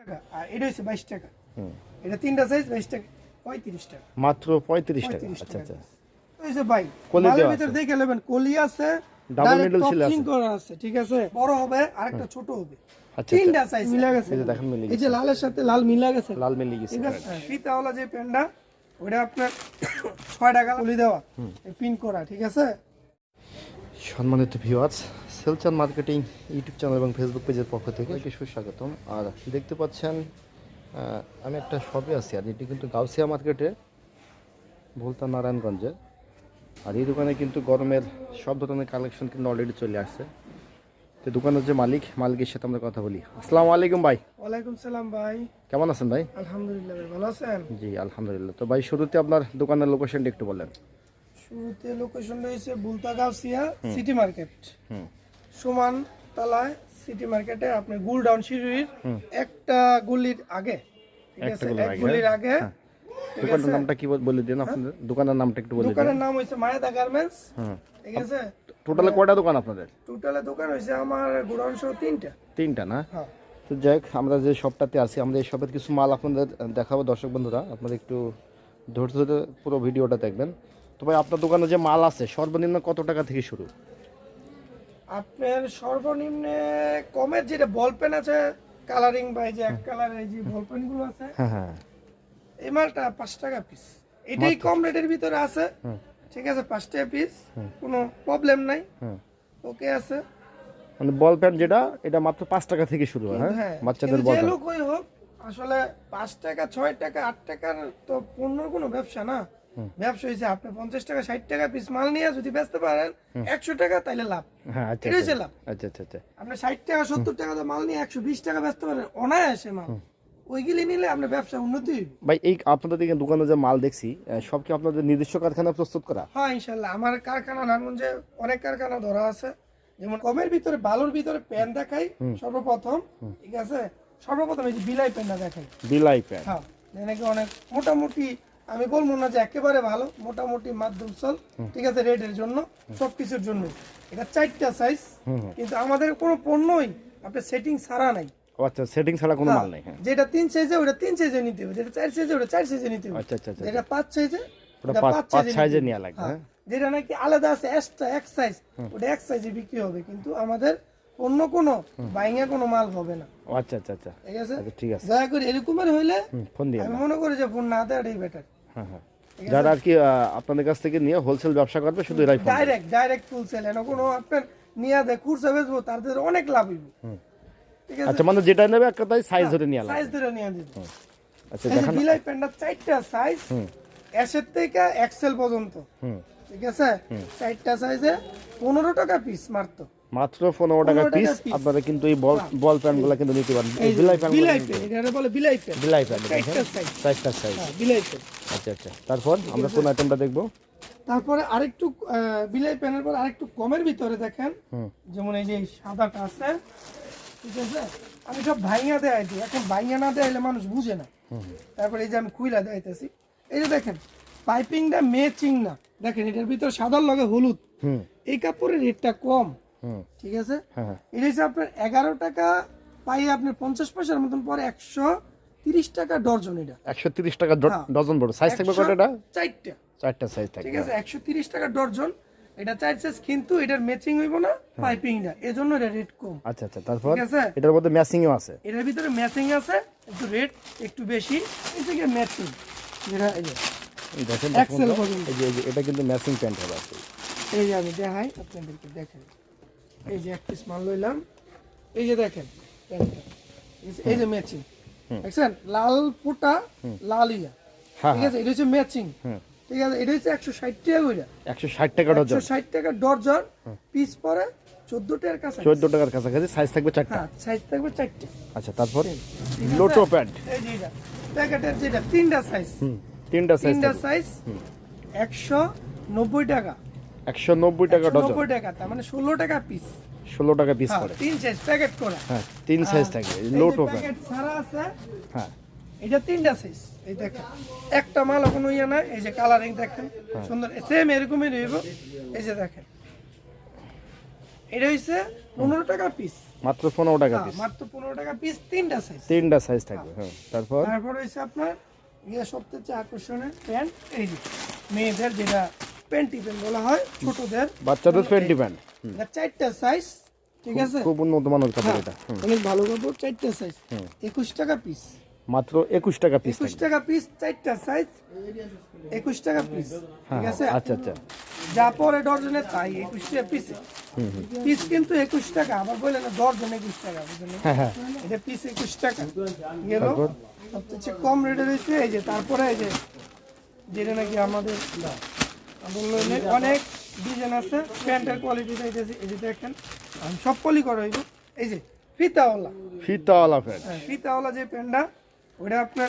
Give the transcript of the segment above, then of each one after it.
টাকা। আর এটা হচ্ছে বাইশ টাকা। এটা তিনটা সাইজ বাইশ টাকা পঁয়ত্রিশ টাকা। মাত্র পঁয়ত্রিশ টাকা। আচ্ছা আচ্ছা। এই যে ভাই মালের ভিতর দেখে নেবেন কলি আছে Double direct middle আছে। করা আছে ঠিক আছে? বড় হবে আর ছোট হবে। আচ্ছা তিনটা সাইজ মিলা গেছে। এই যে দেখেন মিলে এই যে লালের সাথে লাল মিলা গেছে। লাল মিলি গেছে। ঠিক আছে? ফিতাওয়ালা যে পেনটা ওটা আপনার ছয় টাকা কলি দেওয়া। পিন করা ঠিক আছে? সম্মানিত ভিউয়ার্স সেলচান মার্কেটিং ইউটিউব চ্যানেল এবং ফেসবুক পেজের পক্ষ থেকে সবাইকে সুস্বাগতম। আর দেখতে পাচ্ছেন আমি একটা শপে আছি আর এটি কিন্তু গাউসিয়া মার্কেটে ভুলতা নারায়ণগঞ্জে আর এই দোকানে কিন্তু গরমের সব ধরনের কালেকশন কিন্তু অলরেডি চলে আসছে। তো দোকানের যে মালিক মালিকের সাথে আমরা কথা বলি। আসসালামু আলাইকুম ভাই। ওয়ালাইকুম সালাম ভাই। কেমন আছেন ভাই? আলহামদুলিল্লাহ ভাই ভালো আছেন? জি আলহামদুলিল্লাহ। তো ভাই শুরুতে আপনার দোকানের লোকেশনটা একটু বলেন। শুরুতে লোকেশন রয়েছে বুলতা গাউসিয়া সিটি মার্কেট হুম। সমান তালায় সিটি মার্কেটে আপনি গুল ডাউন সিঁড়ির একটা গুলির আগে ঠিক আছে? এক গুলির আগে দোকানের নামটা কি বলে দিন আপনাদের। দোকানের নামটা একটু বলে দিন। দোকানের নাম হয়েছে মায়াদা গার্মেন্টস ঠিক আছে? টোটালে কয়টা দোকান আপনাদের? টোটালে দোকান হয়েছে আমার গোডাউন সহ তিনটা। তিনটা না? হ্যাঁ। তো যাই আমরা যে শপটাতে আছি আমরা এই শপের কিছু মাল আপনাদের দেখাবো দর্শক বন্ধুরা। আপনারা একটু ধৈর্য ধরে পুরো ভিডিওটা দেখবেন। তো ভাই আপনার দোকানে যে মাল আছে সর্বনিম্ন কত টাকা থেকে শুরু? আপনার সর্বনিম্নে কমের যেটা বল পেন আছে কালারিং বা এই যে এক কালার এই যে বল পেনগুলো আছে হ্যাঁ হ্যাঁ। এই মালটা পাঁচ টাকা পিস এটাই কম রেটের ভিতরে আছে। ঠিক আছে পাঁচ টাকা পিস কোনো প্রবলেম নাই। ওকে আছে। মানে বল প্যান্ট যেটা এটা মাত্র পাঁচ টাকা থেকে শুরু হয় হ্যাঁ? হ্যাঁ বাচ্চাদের বল লোকই হোক আসলে পাঁচ টাকা ছয় টাকা আট টাকার তো পণ্যর কোনো ব্যবসা না। ব্যবসা হয়েছে আপনি পঞ্চাশ টাকা ষাট টাকা পিস মাল নিয়ে যদি বেচতে পারেন একশো টাকা তাইলে লাভ। হ্যাঁ আচ্ছা এটা হচ্ছে লাভ। আচ্ছা আচ্ছা আচ্ছা। আপনি ষাট টাকা সত্তর টাকা মাল নিয়ে একশো বিশ টাকা বেচতে পারেন অনায়াসে মাল। ওইগুলি নিলে আপনার ব্যবসা উন্নতি ভাই এই আপনাদের দিকে দোকানে যে মাল দেখছি সব কি আপনাদের নিজস্ব কারখানা প্রস্তুত করা? হ্যাঁ ইনশাল্লাহ আমার কারখানা নারায়ণগঞ্জে অনেক কারখানা ধরা আছে। যেমন কমের ভিতরে বালুর ভিতরে প্যান দেখাই সর্বপ্রথম ঠিক আছে? সর্বপ্রথম এই যে বিলাই প্যানটা দেখাই। বিলাই প্যান্ট হ্যাঁ অনেক মোটামুটি আমি বলব না যে একেবারে ভালো মোটামুটি মাধ্যম চল ঠিক আছে রেটের জন্য সবকিছুর জন্য। এটা চারটা সাইজ কিন্তু আমাদের কোনো পণ্যই আপনার সেটিং ছাড়া নাই। আচ্ছা সেটিং ছাড়া কোনো মাল নেই হ্যাঁ। যেটা তিন সাইজে ওটা তিন সাইজে নিতে হবে যেটা চার সাইজে ওটা চার সাইজে নিতে হবে। আচ্ছা আচ্ছা যেটা পাঁচ সাইজে ওটা ওটা পাঁচ- পাঁচ পাঁচ সাইজে সাইজে নেওয়া লাগবে, হ্যাঁ। হ্যাঁ। যেটা নাকি আলাদা আছে এক্সট্রা এক সাইজ ওটা এক সাইজে বিক্রি হবে কিন্তু আমাদের অন্য কোনো বাইঙে কোনো মাল হবে না। আচ্ছা আচ্ছা আচ্ছা। ঠিক আছে? ঠিক আছে। দয়া করে এরকমের হইলে হুম, ফোন দিয়ে আমি মনে করি যে ফোন না দেওয়াটাই বেটার হ্যাঁ হ্যাঁ। যারা আর কি আপনাদের কাছ থেকে নিয়ে হোলসেল ব্যবসা করবে শুধু এরাই ডাইরেক্ট ডাইরেক্ট ফুল সেল এনে কোনো আপনার নিয়ে দেয় খুরসা বেচবো তাদের অনেক লাভ হইব। ঠিক আছে? আচ্ছা মানে যেটা নেবে একটা তাই সাইজ ধরে নিয়ে সাইজ ধরে নিয়ে দিবে। আচ্ছা দেখান। বিলাই প্যান্টটা চারটা সাইজ এসের থেকে এক্সেল পর্যন্ত। ঠিক আছে? চারটা সাইজে পনেরো টাকা পিস মারতো মাত্র পনেরো টাকা পিস। আপনারা কিন্তু এই বল বল প্যান্টগুলা কিন্তু নিতে পারেন। বিলাই প্যান্ট বিলাই প্যান্ট বলে বিলাই প্যান্ট বিলাই প্যান্ট চারটা সাইজ চারটা সাইজ বিলাই প্যান্ট আচ্ছা আচ্ছা। তারপর আমরা কোন আইটেমটা দেখব? তারপরে আরেকটু বিলাই প্যানের পর আরেকটু কমের ভিতরে দেখেন। যেমন এই যে সাদাটা আছে। ঠিক আছে? আমি সব ভাইয়া দেয় দিই। এখন ভাইয়া না দেয়াইলে মানুষ বুঝে না। তারপরে এই যে আমি কুইলা দেখাইতেছি এই যে দেখেন পাইপিংটা মেচিং না। দেখেন এটার ভিতরে সাদার লগে হলুদ। এই কাপড়ের রেটটা কম। ঠিক আছে? হ্যাঁ হ্যাঁ। এটা হচ্ছে আপনার এগারো টাকা পাই আপনার পঞ্চাশ পয়সার মতন পরে একশো তিরিশ টাকা এটা। একশো তিরিশ টাকা হ্যাঁ। ডজন বড় সাইজ থাকবে কত এটা? চারটা। চারটা সাইজ ঠিক আছে একশো তিরিশ টাকা এটা চার সাইজ কিন্তু এটার ম্যাচিং হইব না এজন্য এটা রেট কম। আচ্ছা আচ্ছা তারপর? এটার মধ্যে ম্যাচিংও আছে। এটার ভিতরে ম্যাচিং আছে একটু রেট একটু বেশি এই থেকে ম্যাচিং যেটা এই যে দেখেন তো, পর্যন্ত। এই যে এটা কিন্তু ম্যাচিং প্যান্ট হবে এই যে আমি দেখাই আপনাদেরকে দেখেন। এই যে এক পিস মাল লইলাম। এই যে দেখেন? এই যে ম্যাচিং দেখছেন? লাল ফুটা লাল ইয়া। হ্যাঁ ঠিক আছে? এটা হচ্ছে ম্যাচিং ঠিক আছে? এটা হচ্ছে একশো ষাট টাকা করে একশো ষাট টাকা ডজন। একশো ষাট টাকা ডর্জন পিস পরে চোদ্দ টাকার কাছে চোদ্দ টাকার কাছাকাছি সাইজ থাকবে চারটা। হ্যাঁ সাইজ থাকবে চারটে। আচ্ছা তারপর লোটো প্যান্ট। প্যাকেটের যেটা তিনটা সাইজ তিনটা সাইজ তিনটা সাইজ একশো নব্বই টাকা। একশো নব্বই টাকা ডজন নব্বই টাকা তার মানে ষোলো টাকা পিস ষোলো টাকা পিস করে। তিন সাইজ প্যাকেট করা। হ্যাঁ তিন সাইজ থাকে লোটো প্যাকেট ছাড়া আছে হ্যাঁ। এটা তিনটা সাইজ এই দেখেন একটা মাল কোনো ইয়ে না এই যে কালারিং দেখেন হ্যাঁ। সুন্দর সেম এরকমই রইব এই যে দেখেন। এটা হচ্ছে পনেরো টাকা পিস মাত্র পনেরো টাকা হ্যাঁ, পিস মাত্র পনেরো টাকা পিস তিনটা সাইজ তিনটা সাইজ থাকবে হ্যাঁ তারপর? তারপর হচ্ছে আপনার ইয়ে চেয়ে আকর্ষণের প্যান্ট এই যে মেয়েদের যেটা প্যান্টি প্যান্ট বলা হয় ছোটদের। বাচ্চাদের ফেন্টি প্যান্ট এটা চারটা সাইজ ঠিক আছে? খুব উন্নত মানের কাপড় হ্যাঁ, এটা অনেক ভালো কাপড় চারটা সাইজ একুশ টাকা পিস মাত্র একুশ টাকা পিস একুশ টাকা পিস চারটা সাইজ একুশ টাকা পিস ঠিক আছে? আচ্ছা আচ্ছা। যা পরে ডর্জনে তাই একুশ টাকা পিস পিস কিন্তু একুশ টাকা আবার বলে না ডর্জন একুশ টাকা বুঝলেন? হ্যাঁ হ্যাঁ। এটা পিস একুশ টাকা। গেল। সবচেয়ে কম রেটে রয়েছে এই যে তারপরে এই যে যেটা নাকি আমাদের অনেক ডিজাইন আছে প্যান্টের কোয়ালিটি চাইতেছি এই যে দেখেন আমি সব পলি করা হইব। এই যে ফিতাওয়ালা। ফিতাওয়ালা প্যান্ট ফিতাওয়ালা যে প্যান্টটা ওটা আপনার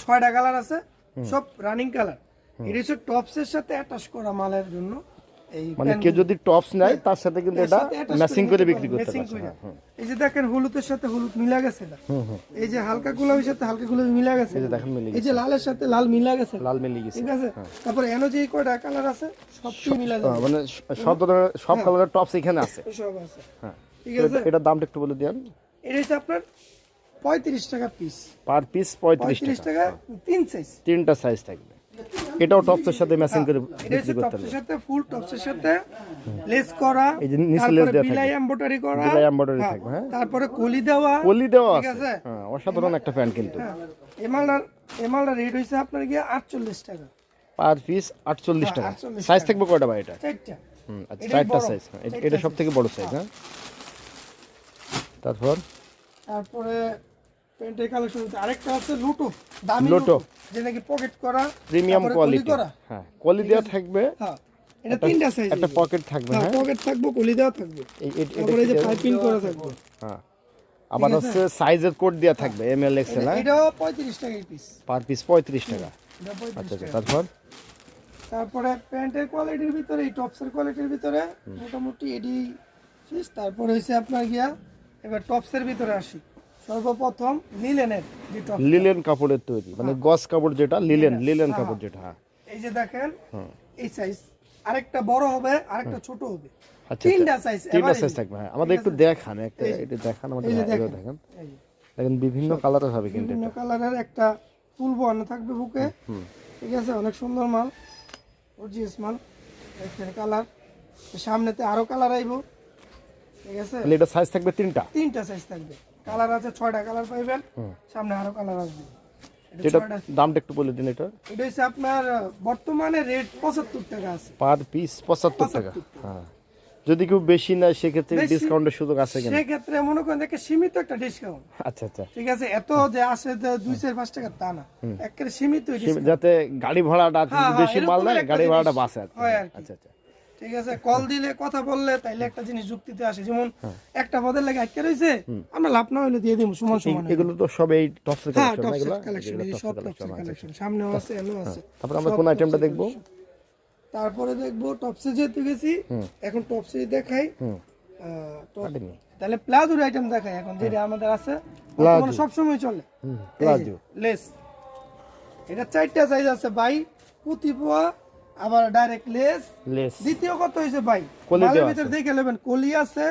ছয়টা কালার আছে সব রানিং কালার এটা হচ্ছে টপসের সাথে অ্যাটাচ করা মালের জন্য মানে কেউ যদি টপস নেয় তার সাথে কিন্তু এটা ম্যাচিং করে বিক্রি করতে করে। হ্যাঁ, হুম। এই যে দেখেন হলুদের সাথে হলুদ মিলা গেছে না? এই যে হালকা গোলাপের সাথে হালকা গোলাপি মিলা গেছে। এই যে দেখেন মিলে এই যে লালের সাথে লাল মিলা গেছে। লাল মিলে গেছে। ঠিক আছে? তারপরে এনো যে কয়টা কালার আছে? সবটি মিলা হ্যাঁ, যাবে। মানে সব ধরনের সব কালারের টপস এখানে আছে। সব আছে। হ্যাঁ। ঠিক আছে? এটা- এটার দামটা একটু বলে দেন এটা হচ্ছে আপনার পঁয়ত্রিশ টাকা পিস পার পিস পঁয়ত্রিশ পঁয়ত্রিশ টাকা। টাকা তিন সাইজ তিনটা সাইজ থাকবে। এটাও টপসের সাথে ম্যাচিং করে বিক্রি করতে টপসের সাথে ফুল টপসের সাথে লেস করা এই যে নিচে লেস দেওয়া বিলাই থাকবে। এমব্রয়ডারি করা বিলাই হ্যাঁ, থাকবে, হ্যাঁ। তারপরে কলি দেওয়া কলি দেওয়া ঠিক আছে। হ্যাঁ অসাধারণ একটা প্যান্ট কিন্তু। এমালটার এমালটার রেট হয়েছে আপনার গিয়ে আটচল্লিশ টাকা। পার পিস আটচল্লিশ টাকা। সাইজ থাকবে কয়টা ভাই এটা? চারটা। হুম আচ্ছা চারটা সাইজ এটা চারটা সব থেকে বড় সাইজ হ্যাঁ। তারপর? তারপরে প্যান্টের কালেকশন আরেকটা লুটো দামি লুটো। পকেট করা প্রিমিয়াম কোয়ালিটি হ্যাঁ দেওয়া থাকবে। হ্যাঁ এটা তিনটা সাইজ একটা পকেট থাকবে হ্যাঁ হ্যাঁ? পকেট থাকবে কলি দেওয়া থাকবে। তারপরে যে পাইপিং করা থাকবে। হ্যাঁ। আবার হচ্ছে সাইজের কোড দেওয়া থাকবে এম এল এক্সেল হ্যাঁ? এটাও পঁয়ত্রিশ টাকা পিস পার পিস পঁয়ত্রিশ টাকা। আচ্ছা আচ্ছা তারপর? তারপরে প্যান্টের কোয়ালিটির ভিতরে এই টপসের কোয়ালিটির ভিতরে মোটামুটি এডি তারপরে হয়েছে আপনার গিয়া এবার টপসের ভিতরে আসি। সর্বপ্রথম লিলেনের লিলেন কাপড়ের তৈরি মানে হ্যাঁ। গস কাপড় যেটা লিলেন লিলেন কাপড় যেটা হ্যাঁ। এই যে দেখেন এই সাইজ আরেকটা বড় হবে আরেকটা ছোট হবে। আচ্ছা তিনটা সাইজ তিনটা সাইজ থাকবে হ্যাঁ। আমাদের একটু দেখান একটা এটা দেখান আমাদের এই যে হ্যাঁ, এগুলো দেখেন। দেখেন দেখেন বিভিন্ন কালারের হবে কিন্তু বিভিন্ন কালারের একটা ফুল বর্ণ থাকবে বুকে। ঠিক আছে? অনেক সুন্দর মাল। মাল। দেখেন কালার সামনেতে আরও কালার আইবো। ঠিক আছে? এটা সাইজ থাকবে তিনটা? তিনটা সাইজ থাকবে। কালার আছে ছয়টা কালার পাইবেন সামনে আরও কালার আসবে। যেটা দামটা একটু বলে দিন এটা। এটা হচ্ছে আপনার বর্তমানে রেট পঁচাত্তর টাকা আছে। পার পিস পঁচাত্তর টাকা। হ্যাঁ। যদি কেউ বেশি নেয় সেক্ষেত্রে ডিসকাউন্টের সুযোগ আছে কিনা? সেক্ষেত্রে মনে করেন দেখে সীমিত একটা ডিসকাউন্ট আচ্ছা আচ্ছা। ঠিক আছে এত যে আসে দুই চার পাঁচ টাকা তা না। একেবারে সীমিত যাতে গাড়ি ভাড়াটা হ্যাঁ, হ্যাঁ, বেশি মাল নেয় গাড়ি ভাড়াটা বাঁচে। আচ্ছা আচ্ছা। ঠিক আছে? কল দিলে কথা বললে তাইলে একটা জিনিস যুক্তিতে আসে। যেমন হ্যাঁ। একটা পদের লাগে আটকে রয়েছে আমরা লাভ না হইলে দিয়ে দিব সমান সমান এগুলো তো সব এই টপসের হ্যাঁ কালেকশন এই সব আচ্ছা কালেকশন সামনেও আছে এনো আছে। তারপরে আমরা কোন আইটেমটা দেখব। তারপরে দেখব টপসে যেহেতু গেছি এখন টপসে দেখাই। তাহলে প্লাজোর আইটেম দেখাই এখন যেটা আমাদের আছে। প্লাজো। সব সময় চলে। প্লাজো লেস এটা চারটা সাইজ আছে ভাই পুঁতি পোয়া আবার ডাইরেক্ট লেস লেস দ্বিতীয় কত হয়েছে ভাই? মালের ভিতরে দেখে নেবেন কলি আছে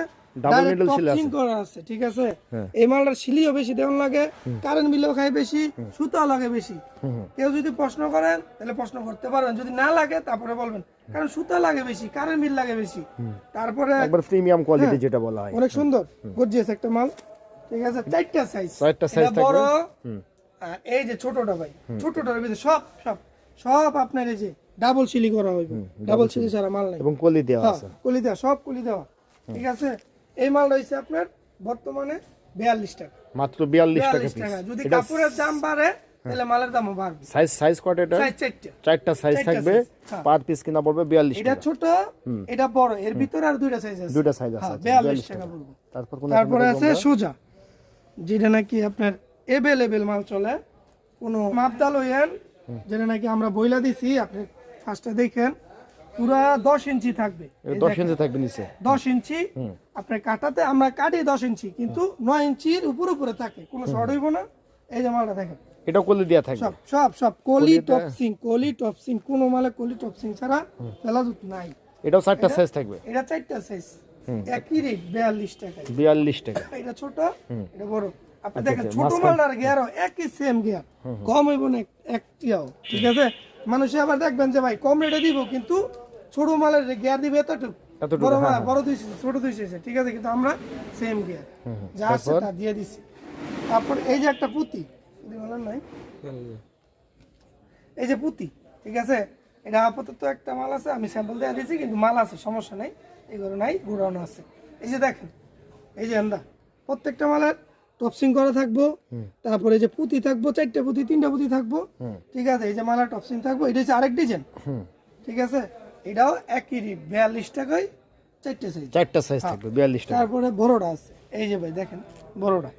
middle seal topping আছে। করা আছে ঠিক আছে? হ্যাঁ। এই মালটার সিলিও বেশি দেওয়ান লাগে কারেন্ট বিলও খায় বেশি সুতাও লাগে বেশি। কেউ যদি প্রশ্ন করেন তাহলে প্রশ্ন করতে পারবেন। যদি না লাগে তারপরে বলবেন। কারণ সুতা লাগে বেশি কারেন্ট বিল লাগে বেশি। তারপরে একবার প্রিমিয়াম কোয়ালিটি। যেটা বলা হয়। অনেক সুন্দর গর্জিয়াস একটা মাল ঠিক আছে? চারটা সাইজ চারটা থাকবে। বড়। আর এই যে ছোটটা ভাই ছোটটার ভিতরে সব সব সব আপনার এই যে ডাবল সিলি করা হইবে। ডাবল সিলি ছাড়া মাল নাই। এবং কলি দেওয়া হ্যাঁ, আছে। কলি দেওয়া সব কলি দেওয়া। ঠিক আছে? এই মাল রয়েছে আপনার বর্তমানে বিয়াল্লিশ টাকা। মাত্র বিয়াল্লিশ টাকা পিস টাকা। যদি কাপড়ের দাম বাড়ে তাহলে মালের দামও বাড়বে। সাইজ সাইজ কত এটা? সাইজ চারটা। চারটা সাইজ থাকবে। হ্যাঁ। পার পিস কিনা পড়বে বিয়াল্লিশ এটা ছোট এটা বড়। এর ভিতরে আর দুইটা সাইজ আছে। দুইটা সাইজ আছে। হ্যাঁ, আচ্ছা, বিয়াল্লিশ 42 টাকা টাকা। পড়বে তারপর কোন তারপরে আছে সোজা যেটা নাকি আপনার এভেলেবেল মাল চলে। কোনো মাপদাল হইয়েন যেটা নাকি আমরা বইলা দিছি আপনি ফার্স্টে দেখেন পুরা দশ ইঞ্চি থাকবে। এই দশ দেখেন, ইঞ্চি থাকবে নিচে। দশ ইঞ্চি আপনার কাটাতে আমরা কাটি দশ ইঞ্চি কিন্তু নয় ইঞ্চির উপর উপরে থাকে কোনো শর্ট হইব না। এই যে মালটা দেখেন। এটাও কলি দেওয়া থাকবে। সব সব সব কলি টপ সিং কলি টপ সিং কোনো মালে কলি টপ সিং ছাড়া ফেলা নাই। এটাও চারটা সাইজ থাকবে। এটা চারটা সাইজ একই রেট বিয়াল্লিশ টাকা বিয়াল্লিশ টাকা। এটা ছোট এটা বড়। আপনি আচ্ছা, দেখেন আচ্ছা, ছোট মালটার গিয়ারও একই সেম গিয়ার কম হইব না এক- একটিও ঠিক আছে? মানুষে আবার দেখবেন যে ভাই কম রেটে দিব কিন্তু ছোট মালের গিয়ার দিবে এতটুকু। বড় হ্যাঁ, মাল বড় দুই ছোট দুই ঠিক আছে? কিন্তু আমরা সেম গিয়ার যা আছে তা দিয়ে দিছি। তারপর এই যে একটা পুঁতি পুঁতি বলেন নাই? এই যে পুঁতি ঠিক আছে? এটা আপাতত একটা মাল আছে আমি স্যাম্পল দিয়ে দিয়েছি কিন্তু মাল আছে সমস্যা নেই এগুলো নাই গুড়ানো আছে। এই যে দেখেন এই যে আমরা প্রত্যেকটা মালের টপসিং করা থাকব তারপরে যে পুঁতি থাকব চারটে পুঁতি তিনটা পুঁতি থাকব। ঠিক আছে এই যে মালার টপসিং থাকব এটা হচ্ছে আরেক ডিজাইন ঠিক আছে এটাও একই রেট বিয়াল্লিশ টাকায় চারটে সাইজ চারটা সাইজ থাকবে বিয়াল্লিশ টাকা। তারপরে বড়টা আছে। এই যে ভাই দেখেন বড়টা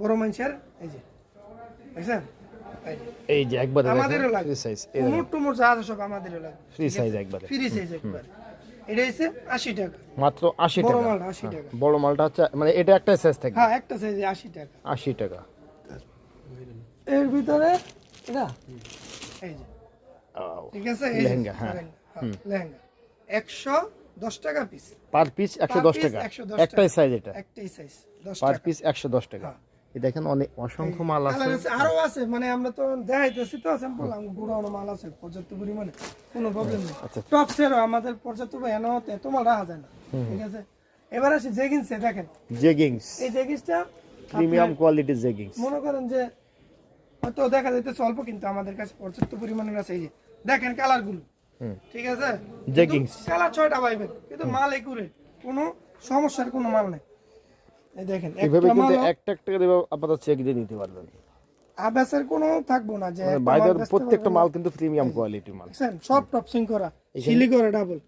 বড় মানুষের এই যে। দেখছেন? এই যে। এই যে একবারে আমাদেরও লাগে। সাইজ কুমোর টুমোর যা আছে সব আমাদেরও লাগে। ফ্রি সাইজ একবার। ফ্রি সাইজ একবার। এটা হচ্ছে আশি টাকা। মাত্র আশি বড় টাকা। মালটা আশি টাকা। বড় মালটা হচ্ছে মানে এটা একটা সাইজ থাকবে হ্যাঁ একটা সাইজে আশি টাকা। আশি টাকা। এর ভিতরে এটা? এই যে। ঠিক আছে? এই লেহেঙ্গা, হ্যাঁ। হ্যাঁ, লেহেঙ্গা। একশো দশ টাকা পিস পার পিস একশো দশ piece টাকা। 110 একটাই সাইজ এটা। একটাই সাইজ পার পিস একশো দশ টাকা। হ্যাঁ। এই দেখেন অনেক অসংখ্য মাল আছে। আরও আছে মানে আমরা তো দেখাইতেছি তো স্যাম্পল গুড়ানো মাল আছে পর্যাপ্ত পরিমাণে কোনো প্রবলেম নেই। আচ্ছা। টপ সেরও আমাদের পর্যাপ্ত এনে এত মাল রাখা যায় না ঠিক আছে? এবার আসি দেখেন। জেগিংস এই জেগিন্সটা প্রিমিয়াম কোয়ালিটির জেগিংস মনে করেন যে হয়তো দেখা যাইতেছে অল্প কিন্তু আমাদের কাছে পর্যাপ্ত পরিমাণের আছে এই যে দেখেন কালারগুলো ঠিক আছে? Jeggings। কালার ছয়টা পাইবেন কিন্তু মাল একুরেট কোনো সমস্যার কোনো মাল নেই। দেখেন এইভাবে কিন্তু একটা একটা করে আপনারা চেক দিয়ে নিতে পারবেন। আবাসের কোনো থাকব না যে মানে বেচতে প্রত্যেকটা মাল কিন্তু প্রিমিয়াম কোয়ালিটির মাল। সব টপসিং করা। শিলি করা ডাবল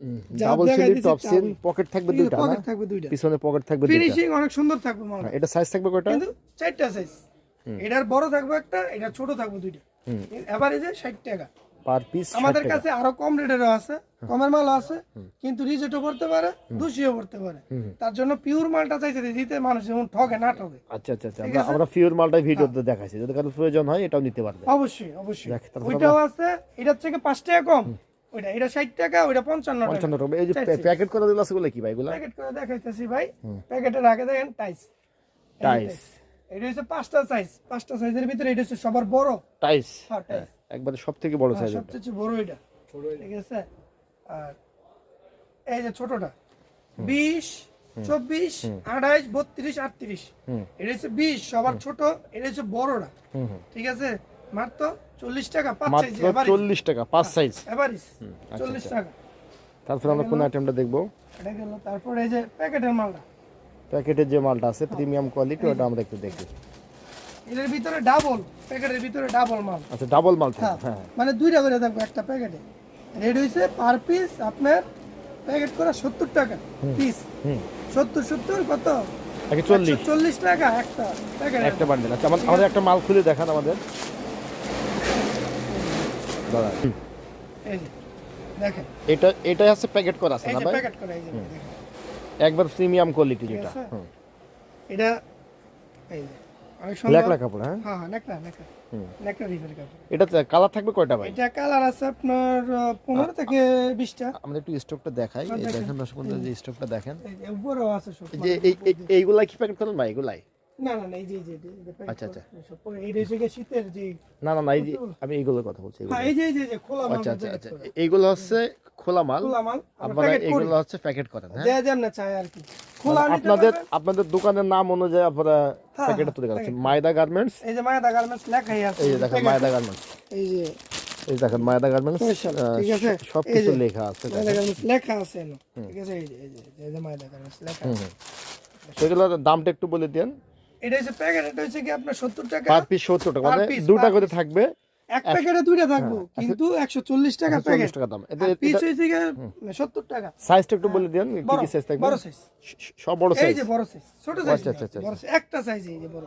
ডাবল সিলি টপ সিল পকেট থাকবে দুইটা পকেট থাকবে দুইটা। পিছনে পকেট থাকবে দুইটা। ফিনিশিং অনেক সুন্দর থাকবে মাল। হ্যাঁ, এটা সাইজ থাকবে কয়টা? কিন্তু চারটা সাইজ এটার বড় থাকবে একটা এটা ছোট থাকবে দুইটা। এভারেজে ষাট টাকা। পার পিস আমাদের কাছে আরও কম রেটেরও আছে কমের মালও আছে কিন্তু রিজেটও পড়তে পারে পড়তে পারে। তার জন্য পিওর মালটা চাইছে দিতে মানুষ যেমন ঠকে না ঠকে আচ্ছা আচ্ছা আচ্ছা। আমরা পিওর মালটাই ভিডিওতে দেখাচ্ছি যদি কারও প্রয়োজন হয় এটাও নিতে পারবে। অবশ্যই অবশ্যই। ওইটাও আছে এটার থেকে পাঁচ টাকা কম। ওইটা এটা ষাট টাকা ওইটা পঞ্চান্ন টাকা। পঞ্চান্ন টাকা। এই যে প্যাকেট করে দিলে আছে বলে কি ভাই এগুলা? প্যাকেট করে দেখাইতেছি ভাই। প্যাকেটের আগে দেখেন টাইস টাইস এটা হচ্ছে পাঁচটা সাইজ পাঁচটা সাইজের ভিতরে এটা হচ্ছে সবার বড়। টাইস হ্যাঁ টাইস একবারে সব থেকে বড় সাইজ এটা সবচেয়ে বড় এটা। ঠিক আছে? আর এই যে ছোটটা। বিশ চব্বিশ আঠাইশ বত্রিশ আটত্রিশ। এটা হচ্ছে বিশ সবার ছোট এটা হচ্ছে বড়টা। ঠিক আছে? মাত্র চল্লিশ টাকা পাঁচ সাইজ মাত্র চল্লিশ টাকা পাঁচ সাইজ এভারেজ আচ্ছা, চল্লিশ টাকা। তারপর আমরা কোন আইটেমটা দেখব? এটা গেল। তারপরে এই যে প্যাকেটের মালটা। প্যাকেটের যে মালটা আছে প্রিমিয়াম কোয়ালিটি ওটা আমরা একটু দেখি। এটার ভিতরে ডাবল প্যাকেটের ভিতরে ডাবল মাল। আচ্ছা ডাবল মাল হ্যাঁ হ্যাঁ। মানে দুইটা করে থাকবে একটা প্যাকেটে। রেড হয়েছে পার পিস আপনার প্যাকেট করা সত্তর টাকা পিস হুম। সত্তর সত্তর কত? চল্লিশ। টাকা একটা প্যাকেট। একটা বান্ডেল আচ্ছা আমাদের একটা মাল খুলে দেখান আমাদের। দাদা এই যে দেখেন। এটা এটাই হচ্ছে প্যাকেট করা আছে না ভাই? প্যাকেট করা এই যে দেখেন। একবার প্রিমিয়াম কোয়ালিটি যেটা। এটা এই যে অনেক ব্ল্যাক সুন্দর লা কাপড় হ্যাঁ? হ্যাঁ হ্যাঁ নেকড়া নেকড়া হুম। কাপড় এটা কালার থাকবে কয়টা ভাই? এটা কালার আছে আপনার আহ, পনেরো থেকে বিশটা। আমরা একটু স্টকটা দেখাই। এই দেখেন। দর্শক বন্ধুরা যে স্টকটা দেখেন। উপরেও আছে সব যে এই- এই- এইগুলা কি প্যাকেট করেন ভাই? এগুলাই? না না না এই যে এই যে এই যে, এই যে packet আচ্ছা, আচ্ছা। করা, সব। পরে এইটা হচ্ছে গিয়ে শীতের যে না না না এই যে আমি এইগুলোর কথা বলছি হ্যাঁ এই যে এই যে খোলা মাল আচ্ছা আচ্ছা আচ্ছা। এইগুলো হচ্ছে খোলা মাল। খোলা মাল আপনারা এগুলো হচ্ছে প্যাকেট করেন হ্যাঁ? যে চাই আর কি। আপনাদের আপনাদের দোকানের নাম অনুযায়ী আপনারা হ্যাঁ, প্যাকেটে তুলে মায়দা গার্মেন্টস এই যে মায়াদা গার্মেন্টস লেখাই আছে। এই যে দেখেন মায়দা গার্মেন্টস এই যে এই দেখেন মায়দা গার্মেন্টস ঠিক আছে? সব কিছু লেখা আছে মায়াদা গার্মেন্টস লেখা আছে ঠিক আছে এই যে এই যে মায়াদা গার্মেন্টস লেখা আছে। সেগুলোর দামটা একটু বলে দেন এটা হচ্ছে প্যাকেট এটা হচ্ছে কি আপনার সত্তর টাকা? পার পিস সত্তর টাকা মানে piece, দুটা করে থাকবে। এক প্যাকেটে দুইটা থাকব কিন্তু একশো চল্লিশ টাকা চল্লিশ প্যাকেট। টাকা দাম। পিস টাকা। সাইজটা একটু বলে দেন কি কি সাইজ থাকবে? বড় সাইজ সব বড় এই যে বড় সাইজ ছোট সাইজ আচ্ছা, আচ্ছা, আচ্ছা। বড় একটা সাইজ এই যে বড়।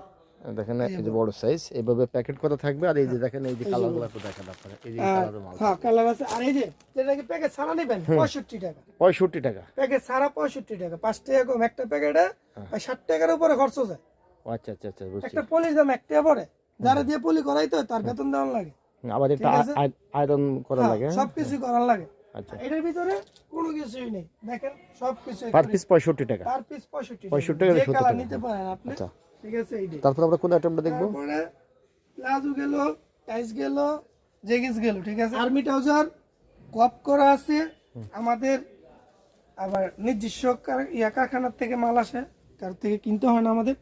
দেখেন এই যে বড়। সাইজ এইভাবে প্যাকেট করা থাকবে আর এই যে দেখেন এই যে কালারগুলো একটু দেখেন আপনারা এই যে কালারের মাল হ্যাঁ কালার আছে। আর এই যে যেটা কি প্যাকেট ছাড়া নেবেন? পঁয়ষট্টি টাকা। পঁয়ষট্টি টাকা। প্যাকেট ছাড়া পঁয়ষট্টি টাকা। পাঁচ টাকা কম একটা প্যাকেটে প্রায় ষাট টাকার উপরে খরচ যায়। আচ্ছা আচ্ছা আচ্ছা বুঝছি। একটা পলিশ দাম এক টাকা পরে যারা দিয়ে পলি করাইতে হয় তার বেতন দেওয়ার লাগে। আবার এটা ঠিক আয়রন করা হ্যাঁ, লাগে সবকিছু করার লাগে। আচ্ছা। এটার ভিতরে কোনো কিছুই নেই। দেখেন সব পার পিস পঁয়ষট্টি টাকা। পার পিস পঁয়ষট্টি 65 টাকা, 70 টাকা। নিতে পারেন আপনি আচ্ছা। ঠিক আছে এইটাই তারপর আমরা কোন আইটেমটা দেখব? তারপরে প্লাজো গেল টাইস গেল জেগিস গেল ঠিক আছে? আর্মি ট্রাউজার কপ করা আছে। আমাদের আবার নিজস্ব কার- ইয়া কারখানার থেকে মাল আসে কার থেকে কিনতে হয় না আমাদের।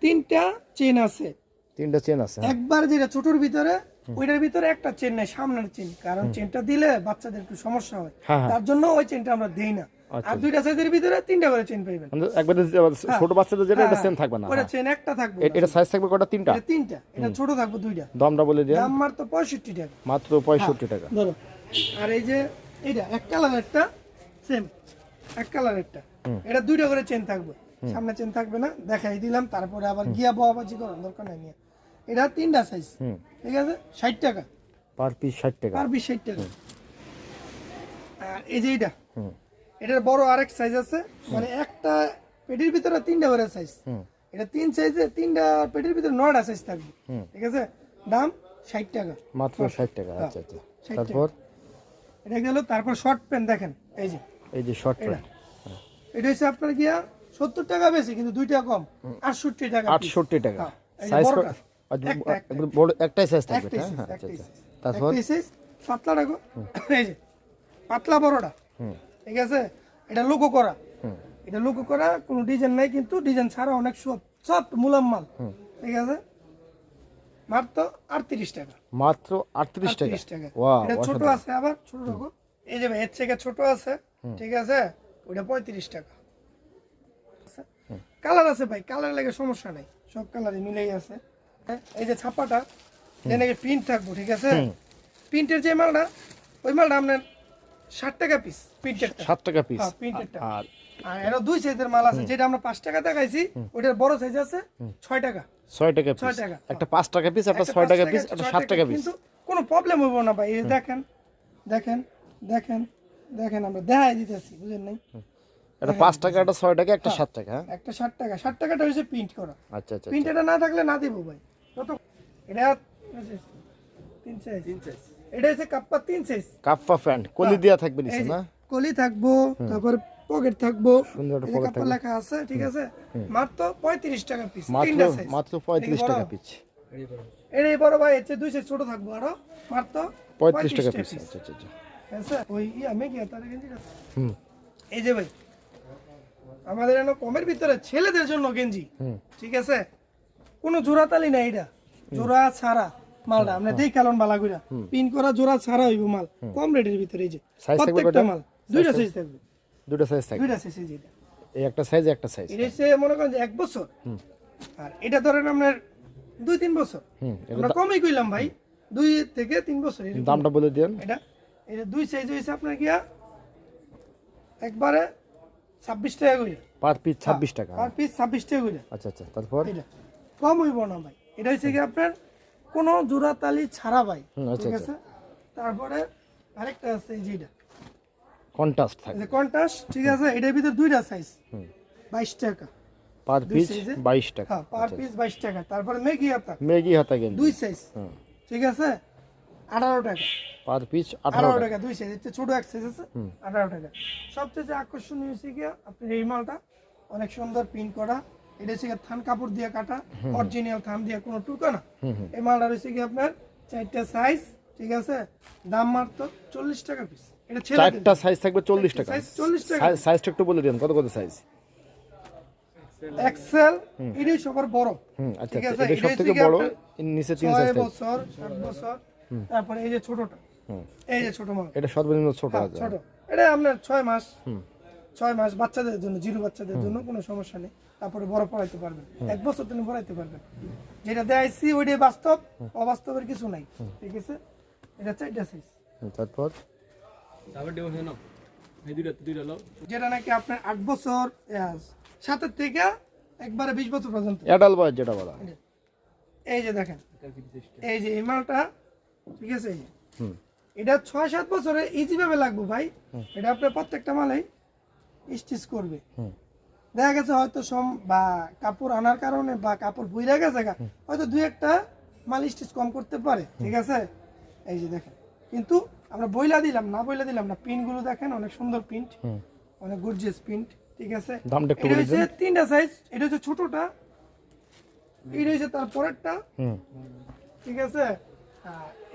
তিনটা চেন আছে। তিনটা চেন আছে হ্যাঁ? একবার যেটা ছোটর ভিতরে ওইটার ভিতরে একটা চেন নেই সামনের চেন কারণ চেনটা দিলে বাচ্চাদের একটু সমস্যা হয়। হ্যাঁ হ্যাঁ। তার জন্য ওই চেনটা আমরা দেই না। আচ্ছা। আর দুইটা সাইজের ভিতরে তিনটা করে চেন পাইবেন। একবারে ছোট বাচ্চাদের যেটা এটা চেন থাকবে না। ওটা। চেন একটা থাকবে এটা সাইজ থাকবে কটা তিনটা? এটা তিনটা। এটা ছোট থাকবে দুইটা। দামটা বলে দেন। দাম তো পঁয়ষট্টি টাকা। মাত্র পঁয়ষট্টি টাকা। ধরো। আর এই যে এটা এক কালার একটা সেম এক কালার একটা। এটা দুইটা করে চেন থাকবে। সামনে চেন থাকবে না দেখাই দিলাম তারপরে আবার গিয়া বাবাজি করার দরকার নাই নিয়ে এটা তিনটা সাইজ ঠিক আছে? ষাট টাকা। পার পিস ষাট টাকা। পার পিস ষাট টাকা। আর এই যে এটা এটার বড় আরেক সাইজ আছে। মানে একটা পেটির ভিতরে তিনটা করে সাইজ এটা তিন সাইজে তিনটা পেটির ভিতরে নয়টা সাইজ থাকবে। ঠিক আছে? দাম ষাট টাকা। মাত্র ষাট টাকা। আচ্ছা আচ্ছা। তারপর? এটা গেল তারপর শর্ট প্যান্ট দেখেন। এই যে। এই যে শর্ট প্যান্ট এটা হচ্ছে আপনার গিয়া সত্তর টাকা বেশি কিন্তু দুইটা কম। আটষট্টি টাকা। আটষট্টি টাকা। হ্যাঁ, সাইজ একটা। বড় একটাই সাইজ থাকবে হ্যাঁ আচ্ছা আচ্ছা। তারপর? পাতলা রাখো এই যে পাতলা বড়টা। ঠিক আছে? এটা করা। এটা করা কোনো ডিজাইন নাই কিন্তু ডিজাইন ছাড়া অনেক সব সব মুলাম মাল। ঠিক আছে? মাত্র আটত্রিশ টাকা। মাত্র আটত্রিশ টাকা? টাকা। ওয়াও এটা ছোট আছে আবার ছোট রাখো এই যে এর থেকে ছোট আছে। ঠিক আছে? ওটা পঁয়ত্রিশ টাকা। কালার আছে ভাই কালার লাগে সমস্যা নাই। সব কালারই মিলেই আছে। এই যে ছাপাটা যে নাকি প্রিন্ট থাকব ঠিক আছে? প্রিন্টের যে মালটা ওই মালটা আপনার ষাট টাকা পিস প্রিন্টেরটা সাত টাকা পিস হ্যাঁ, প্রিন্টেরটা আর আর এর দুই সাইজের মাল আছে যেটা আমরা পাঁচ টাকা দেখাইছি ওটার বড় সাইজ আছে ছয় টাকা। ছয় টাকা ছয় টাকা। একটা পাঁচ টাকা পিস একটা ছয় টাকা পিস একটা সাত টাকা পিস কিন্তু কোনো প্রবলেম হইব না ভাই দেখেন দেখেন দেখেন দেখেন আমরা দেখাই দিতেছি বুঝেন নাই? একটা পাঁচ টাকা একটা ছয় টাকা একটা সাত টাকা হ্যাঁ? একটা ষাট টাকা ষাট টাকাটা হচ্ছে প্রিন্ট করা। আচ্ছা আচ্ছা প্রিন্ট এটা না থাকলে না দেবো ভাই। কত? এটা তিন সাইজ তিন সাইজ এটা হচ্ছে কাপ্পা তিন সাইজ কাপ্পা প্যান্ট কলি দেওয়া থাকবে নিচে না? কলি থাকব তারপর পকেট থাকব। সুন্দর একটা এই যে pocket কাপ্পা লেখা আছে ঠিক আছে? মাত্র পঁয়ত্রিশ টাকা পিস তিনটা সাইজ মাত্র পঁয়ত্রিশ টাকা পিস এটা বড় ভাই এর দুই সাইজ ছোট থাকব আরও। মাত্র পঁয়ত্রিশ টাকা পিস আচ্ছা আচ্ছা আচ্ছা। ওই তার হুম। এই যে ভাই আমাদের এখানে কমের ভিতরে ছেলেদের জন্য গেঞ্জি ঠিক আছে? কোনো জোড়া তালি নাই এটা। জোড়া ছাড়া মালটা। আমরা দেই কালন বালা কইরা। পিন করা জোড়া ছাড়া হইব মাল। কম রেটের ভিতরে এই যে। প্রত্যেকটা মাল। দুইটা সাইজ থাকবে। দুটো সাইজ থাকবে। দুইটা সাইজ এই এই একটা সাইজ একটা সাইজ এটা হচ্ছে মনে করেন এক বছর। আর এটা ধরেন আপনার দুই তিন বছর। আমরা কমই কইলাম ভাই। দুই থেকে তিন বছর দামটা বলে দিন এটা এটা দুই সাইজ হয়েছে আপনার গিয়া একবারে ছাব্বিশ টাকা করে পার পিস ছাব্বিশ টাকা। পার পিস ছাব্বিশ টাকা করে আচ্ছা আচ্ছা তারপর? কম হইব না ভাই। এটা হচ্ছে কি আপনার কোনো জোড়া তালি ছাড়া ভাই আচ্ছা, ঠিক আছে? তারপরে আরেকটা আছে এই যে এটা। কন্ট্রাস্ট এই থাকবে যে কন্টাস ঠিক আছে? এটার ভিতর দুইটা সাইজ বাইশ টাকা। পার পিস size এ? বাইশ টাকা। হ্যাঁ পার পিস বাইশ টাকা। তারপরে মেঘি হাতা। মেগি হাতা গেঞ্জি দুই সাইজ হুম। ঠিক আছে? আঠারো টাকা। পার পিস আঠারো আঠারো টাকা। টাকা দুই সাইজ চেয়ে ছোট এক সাইজ আছে আঠারো টাকা। সবচেয়ে আকর্ষণীয় হচ্ছে কি আপনার এই মালটা। অনেক সুন্দর প্রিন্ট করা। এটা হচ্ছে থান কাপড় দিয়ে কাটা অরিজিনাল থান দিয়ে কোনো টুকা না। এই মালটা রয়েছে কি আপনার চারটা সাইজ ঠিক আছে? দাম মাত্র চল্লিশ টাকা পিস এটা চারটা সাইজ থাকবে চল্লিশ টাকা। চল্লিশ টাকা সাইজটা একটু বলে দিন কত কত সাইজ এক্সেল এটাই সবার বড় আচ্ছা আচ্ছা আছে, এটা সব থেকে বড় নিচে তিন ছয় সাইজ বছর সাত বছর তারপরে এই যে ছোটটা। এই যে ছোট মাল। এটা সর্বনিম্ন ছোট হ্যাঁ, ছোট। এটা আপনার ছয় মাস ছয় মাস বাচ্চাদের জন্য জিরো বাচ্চাদের জন্য কোনো সমস্যা নেই। তারপরে বড় পড়াইতে পারবেন। এক বছর তুমি পড়াইতে পারবেন। যেটা দেখাইছি ওইটাই বাস্তব অবাস্তবের কিছু নাই। ঠিক আছে? এটা চারটা সাইজ তারপর? যেটা নাকি আপনার আট বছর সাতের থেকে একবারে বিশ বছর পর্যন্ত। অ্যাডাল বয়স যেটা বলা। এই যে দেখেন। এই যে এই মালটা ঠিক আছে? এই যে। হুম। এটা ছয় সাত বছরে ইজি ভাবে লাগবে ভাই। এটা আপনার প্রত্যেকটা মালেই স্টিচ করবে। হুম। দেখা গেছে হয়তো সম বা কাপড় আনার কারণে বা কাপড় বইরা গেছে গা, হয়তো দুই একটা মাল স্টিচ কম করতে পারে ঠিক আছে? এই যে দেখেন কিন্তু আমরা বইলা দিলাম না বইলা দিলাম না প্রিন্টগুলো দেখেন অনেক সুন্দর প্রিন্ট অনেক গর্জিয়াস প্রিন্ট ঠিক আছে? দামটা একটু বলে দিন তিনটা সাইজ এটা হচ্ছে ছোটটা এটা হচ্ছে তার পরেরটা ঠিক আছে?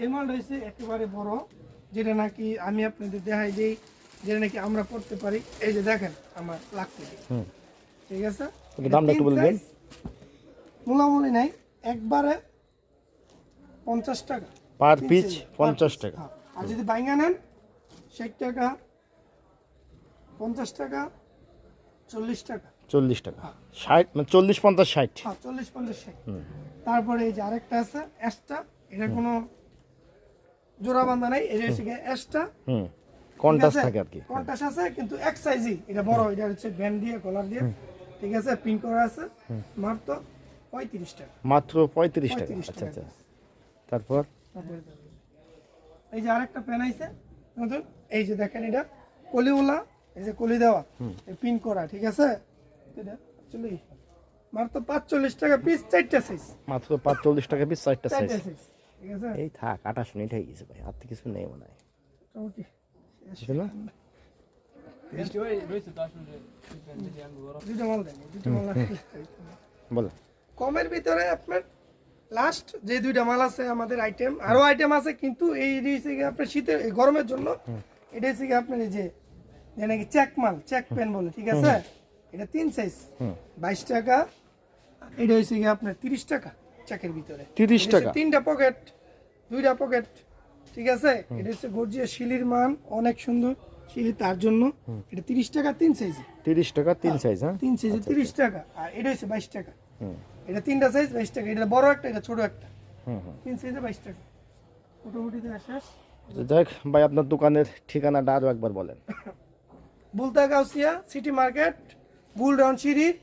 এই মালটা হচ্ছে একেবারে বড় যেটা নাকি আমি আপনাদের দেখাই দিই যেটা নাকি আমরা করতে পারি। এই যে দেখেন আমার লাগতে হুম। ঠিক আছে? দামটা একটু বলে দিন। মূলামূলি নাই একবারে পঞ্চাশ টাকা। পার পিস পঞ্চাশ টাকা। হ্যাঁ। আর যদি বাইঙ্গা নেন ষাট টাকা পঞ্চাশ টাকা চল্লিশ টাকা। চল্লিশ টাকা। ষাট মানে চল্লিশ পঞ্চাশ ষাট। হ্যাঁ চল্লিশ পঞ্চাশ ষাট। হুম। তারপরে এই যে আরেকটা আছে অ্যাশটা এটা কোনো জোড়া বান্ধা নাই এটা হচ্ছে অ্যাশটা হুম। কন্টাস থাকে আর কি। কন্টাস আছে কিন্তু এক সাইজই এটা বড় এটা হচ্ছে ব্যান্ড দিয়ে কলার দিয়ে। ঠিক আছে? পিন করা আছে। মাত্র পঁয়ত্রিশ টাকা। মাত্র পঁয়ত্রিশ টাকা। 35 আচ্ছা আচ্ছা। তারপর? এই যে আরেকটা পেন আইছে। নতুন? এই যে দেখেন এটা। কলিওলা এই যে কলি দেওয়া এই পিন করা ঠিক আছে? এটা চল্লিশ মাত্র পাঁচচল্লিশ টাকা পিস চারটা সাইজ মাত্র পাঁচচল্লিশ টাকা পিস চারটা সাইজ ঠিক আছে? এই থাক আঠাশ মিনিট হয়ে গেছে ভাই। আর তো কিছু নেই মনে হয় কমের ভিতরে আপনার লাস্ট যে দুইটা মাল আছে আমাদের আইটেম আরও আইটেম আছে কিন্তু এই আপনার শীতের গরমের জন্য এটা হচ্ছে আপনার এই যে নাকি চেক মাল চেক পেন বলে ঠিক আছে? এটা তিন সাইজ বাইশ টাকা এটা হচ্ছে গিয়ে আপনার তিরিশ টাকা চেকের ভিতরে। 30 টাকা? তিনটা পকেট দুইটা পকেট ঠিক আছে? এটা হচ্ছে গর্জিয়া শিলির মান অনেক সুন্দর। শিলি তার জন্য এটা তিরিশ টাকা তিন সাইজ তিরিশ টাকা তিন সাইজ হ্যাঁ? তিন সাইজে তিরিশ টাকা আর এটা হচ্ছে বাইশ টাকা। হুম। এটা তিনটা সাইজ বাইশ টাকা। এটা বড় একটা এটা ছোট একটা। হুম হুম। তিন সাইজে বাইশ টাকা। মোটামুটি শেষ। যাক ভাই আপনার দোকানের ঠিকানাটা আরও একবার বলেন। বুলতা গাউসিয়া সিটি মার্কেট বুল রাউন্ড সিঁড়ির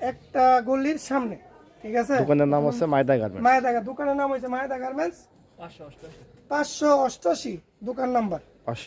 একটা গল্লির সামনে। ঠিক আছে? দোকানের নাম হচ্ছে মায়দা গার্মেন্ট মায়াদাগা দোকানের নাম হচ্ছে মায়াদা গার্মেন্টস। পাঁচশো অষ্টআশি দোকান নাম্বার। পাঁচশো